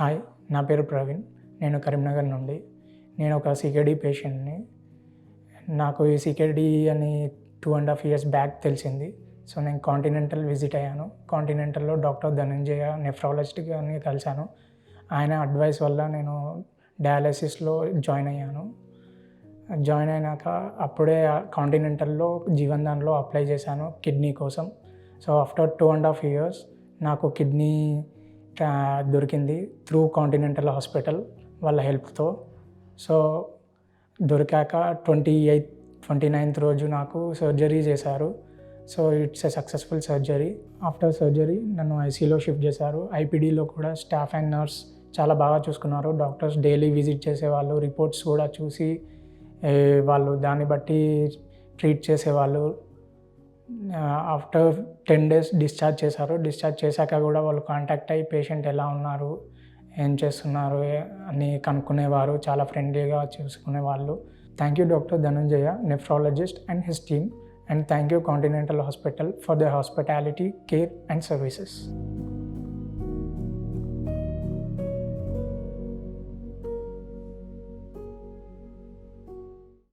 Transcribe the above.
Hi నా పేరు ప్రవీణ్. నేను కరీంనగర్ నుండి. నేను ఒక సికెడి పేషెంట్ని. నాకు ఈ సికెడి అని two and half years back తెలిసింది. సో నేను కాంటినెంటల్ విజిట్ అయ్యాను. కాంటినెంటల్లో డాక్టర్ ధనంజయ నెఫ్రాలజిస్ట్ అని కలిశాను. ఆయన అడ్వైస్ వల్ల నేను డయాలసిస్లో జాయిన్ అయ్యాను. జాయిన్ అయినాక అప్పుడే కాంటినెంటల్లో జీవన్ దానిలో అప్లై చేశాను కిడ్నీ కోసం. So after two and half years నాకు కిడ్నీ దొరికింది త్రూ కాంటినెంటల్ హాస్పిటల్ వాళ్ళ హెల్ప్తో. సో దొరికాక ట్వంటీ ఎయిత్ ట్వంటీ నైన్త్ రోజు నాకు సర్జరీ చేశారు. So it's a successful surgery. After surgery నన్ను ఐసీలో షిఫ్ట్ చేశారు. ఐపీడీలో కూడా స్టాఫ్ అండ్ నర్స్ చాలా బాగా చూసుకున్నారు. డాక్టర్స్ డైలీ విజిట్ చేసేవాళ్ళు రిపోర్ట్స్ కూడా చూసి వాళ్ళు దాన్ని బట్టి ట్రీట్ చేసేవాళ్ళు. ఆఫ్టర్ టెన్ డేస్ డిశ్చార్జ్ చేశారు. డిశ్చార్జ్ చేశాక కూడా వాళ్ళు కాంటాక్ట్ అయ్యి పేషెంట్ ఎలా ఉన్నారు ఏం చేస్తున్నారు అని కనుక్కునేవారు. చాలా ఫ్రెండ్లీగా చూసుకునేవాళ్ళు. Thank you doctor Dhananjaya nephrologist and his team and thank you Continental hospital for the hospitality care and services